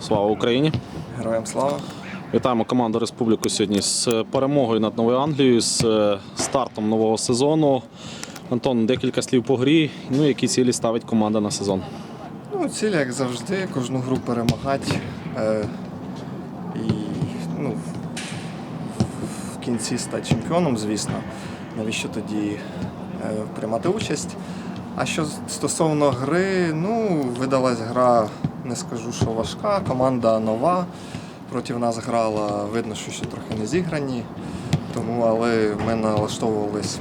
Слава Україні! Героям слава. Вітаємо команду Республіку сьогодні з перемогою над Новою Англією, з е, стартом нового сезону. Антон, декілька слів по грі. Ну, які цілі ставить команда на сезон. Ну, ціль, як завжди, кожну гру перемагати. Е, і ну, в- в кінці стати чемпіоном, звісно. Навіщо тоді е, приймати участь? А що стосовно гри, ну, видалась гра, не скажу, що важка. Команда нова. Проти нас грала, видно, що ще трохи не зіграні. Тому, але ми налаштовувались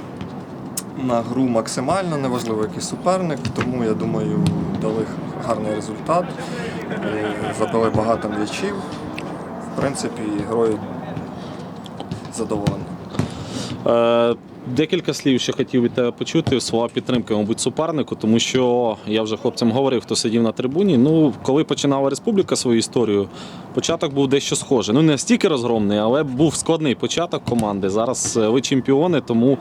на гру максимально, неважливо який суперник, тому я думаю, дали гарний результат, Е, забили багато м'ячів. В принципі, герої задоволені. Декілька слів ще хотів від тебе почути. Слова підтримки, мабуть, супернику, тому що я вже хлопцям говорив, хто сидів на трибуні. Ну, коли починала республіка свою історію, початок був дещо схожий. Ну, не настільки розгромний, але був складний початок команди. Зараз е, ви чемпіони, тому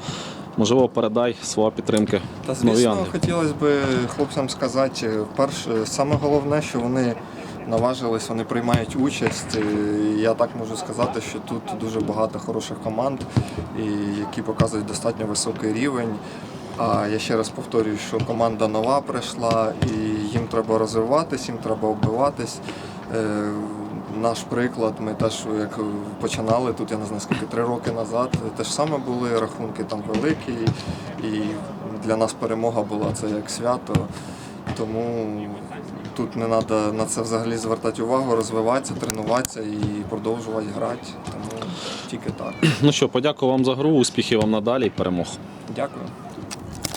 можливо передай слова підтримки. Та звісно, хотілося б хлопцям сказати, перше, саме головне, що вони наважились, вони приймають участь. Я так можу сказати, що тут дуже багато хороших команд, які показують достатньо високий рівень. А я ще раз повторюю, що команда нова прийшла, і їм треба розвиватись, їм треба оббиватись. Е, Наш приклад, ми теж як починали тут, я не знаю скільки три роки назад, те ж саме були рахунки там великі, і для нас перемога була це як свято. Тому тут не треба на це взагалі звертати увагу, розвиватися, тренуватися і продовжувати грати. Тому тільки так. Ну що, подякую вам за гру, успіхів вам надалі і перемог. Дякую.